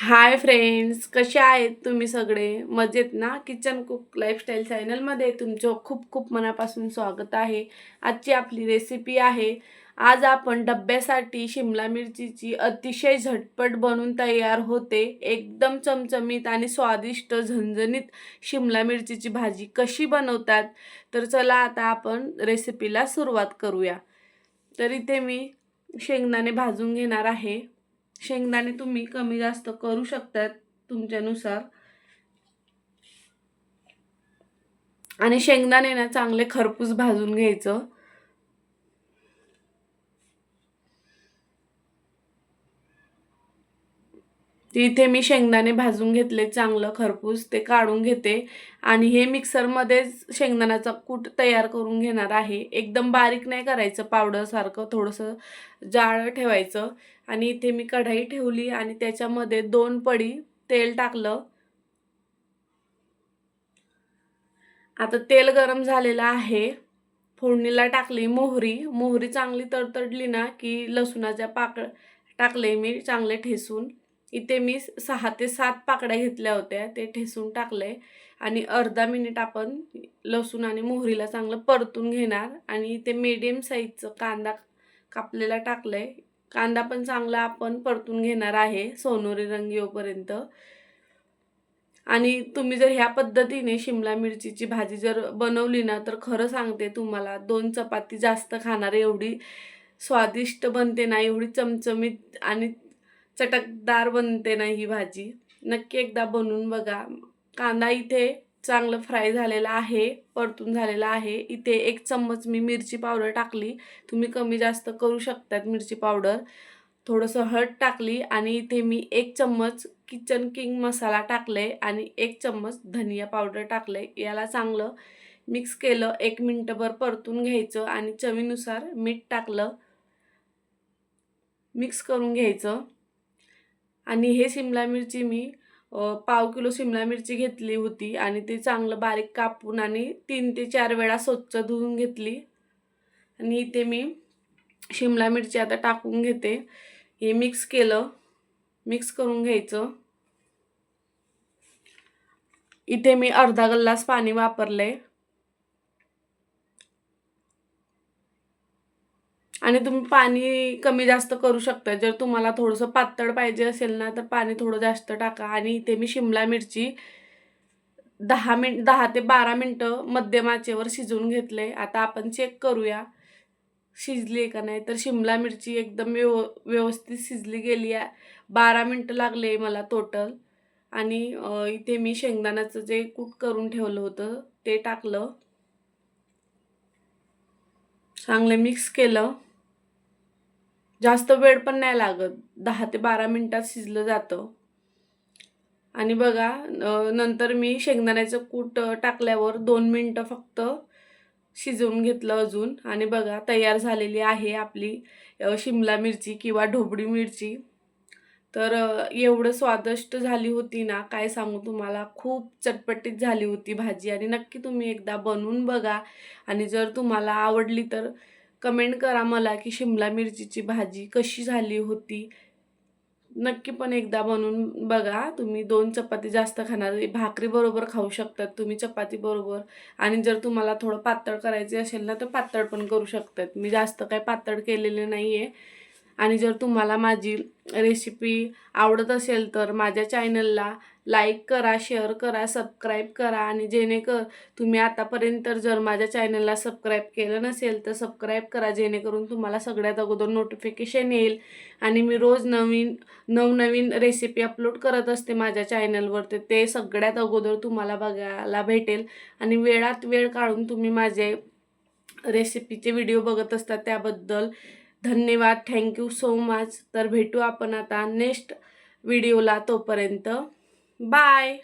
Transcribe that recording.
Hi friends कसे आहेत तुम्ही सगळे? मजेत ना? किचन कुक लाईफस्टाईल चॅनलमध्ये तुमचं खूप खूप मनापासून स्वागत आहे. आजची आपली रेसिपी आहे. आज आपण डब्यासाठी शिमला मिरचीची अतिशय झटपट बनून तयार होते. एकदम चमचमीत आणि स्वादिष्ट झणझणीत शिमला मिरचीची भाजी कशी बनवतात? तर चला आता आपण रेसिपीला सुरुवात करूया. तर इथे मी शेंगदाणे भाजून घेणार आहे. शेंगदाणे तुम्ही कमी जास्त करू शकतात तुमच्यानुसार. आणि शेंगदाणे ना चांगले खरपूस भाजून घ्यायचं. ते इथे मी शेंगदाणे भाजून घेतले चांगलं खरपूस ते काढून घेते. आणि हे मिक्सरमध्येच शेंगदाण्याचा कूट तयार करून घेणार आहे. एकदम बारीक नाही करायचं पावडरसारखं थोडंसं जाळं ठेवायचं. आणि इथे मी कढाई ठेवली आणि त्याच्यामध्ये दोन पडी तेल टाकलं. आता तेल गरम झालेलं आहे. फोडणीला टाकली मोहरी. मोहरी चांगली तडतडली ना की लसूणाच्या पाकळ टाकले मी चांगले ठेसून. इथे मी सहा ते सात पाकड्या घेतल्या होत्या ते ठेसून टाकले आणि अर्धा मिनिट आपण लसूण आणि मोहरीला चांगलं परतून घेणार. आणि इथे मीडियम साईजचं कांदा कापलेला टाकलं कांदा पण चांगला आपण परतून घेणार आहे सोनोरी रंग येऊपर्यंत. आणि तुम्ही जर ह्या पद्धतीने शिमला मिरचीची भाजी जर बनवली ना तर खरं सांगते तुम्हाला दोन चपाती जास्त खाणार एवढी स्वादिष्ट बनते ना एवढी चमचमीत आणि चटकदार बनते ना ही भाजी. नक्की एकदा बनवून बघा. कांदा इथे चांगलं फ्राय झालेला आहे परतून झालेला आहे. इथे एक चम्मच मी मिरची पावडर टाकली. तुम्ही कमी जास्त करू शकतात मिरची पावडर थोडंसं हळद टाकली आणि इथे मी एक चम्मच किचन किंग मसाला टाकले आणि एक चम्मच धनिया पावडर टाकले. याला चांगलं मिक्स केलं एक मिनटभर परतून घ्यायचं आणि चवीनुसार मीठ टाकलं. मिक्स करून घ्यायचं. आणि हे शिमला मिरची मी पाव किलो शिमला मिरची घेतली होती आणि ती चांगलं बारीक कापून आणि तीन ते चार वेळा स्वच्छ धुवून घेतली. आणि इथे मी शिमला मिरची आता टाकून घेते. हे मिक्स केलं मिक्स करून घ्यायचं. इथे मी अर्धा गल्लास पाणी वापरलं आहे तुम्ही पाणी कमी जास्त करू शकता जर तुम्हाला थोडंसं पातळ पाहिजे असेल ना तर पाणी थोडं जास्त टाका. आणि इथे मी शिमला मिरची दहा मिन दहा ते बारा मिनटं मध्यम आचेवर शिजवून घेतले आता आपण चेक करूया. शिजली का नाही? तर शिमला मिरची एकदम व्यव व्यवस्थित शिजली गेली आहे बारा मिनटं लागले मला टोटल आणि इथे मी शेंगदाण्याचं जे कूट करून ठेवलं होतं ते टाकलं. चांगलं मिक्स केलं. जास्त वेळ पण नाही लागत. दहा ते बारा मिनटात शिजलं जातं. आणि बघा नंतर मी शेंगदाण्याचं कूट टाकल्यावर दोन मिनटं फक्त शिजवून घेतलं अजून. आणि बघा तयार झालेली आहे आपली शिमला मिरची किंवा ढोबळी मिरची. तर एवढं स्वादिष्ट झाली होती ना काय सांगू तुम्हाला? खूप चटपटीत झाली होती भाजी. आणि नक्की तुम्ही एकदा बनवून बघा. आणि जर तुम्हाला आवडली तर कमेंट करा मला की शिमला मिरचीची भाजी कशी झाली होती. नक्की पण एकदा बनवून बघा. तुम्ही दोन चपाती जास्त खाणार भाकरी बरोबर खाऊ शकतात तुम्ही चपाती बरोबर. आणि जर तुम्हाला थोडं पातळ करायचे असेल ना तर पातळ पण करू शकतात. मी जास्त काही पातळ केलेले नाही आहे आणि जर तुम्हाला माझी रेसिपी आवडत असेल तर माझ्या चॅनलला लाईक करा शेअर करा सबस्क्राईब करा आणि जेणेकर तुम्ही आतापर्यंत जर माझ्या चॅनलला सबस्क्राईब केलं नसेल तर सबस्क्राईब करा जेणेकरून तुम्हाला सगळ्यात अगोदर नोटिफिकेशन येईल आणि मी रोज नवीन नवनवीन रेसिपी अपलोड करत असते माझ्या चॅनलवर तर ते सगळ्यात अगोदर तुम्हाला बघायला भेटेल आणि वेळात वेळ काढून तुम्ही माझे रेसिपीचे व्हिडिओ बघत असतात त्याबद्दल धन्यवाद. थँक्यू सो मच तर भेटू आपण आता नेक्स्ट व्हिडिओला तोपर्यंत. Bye.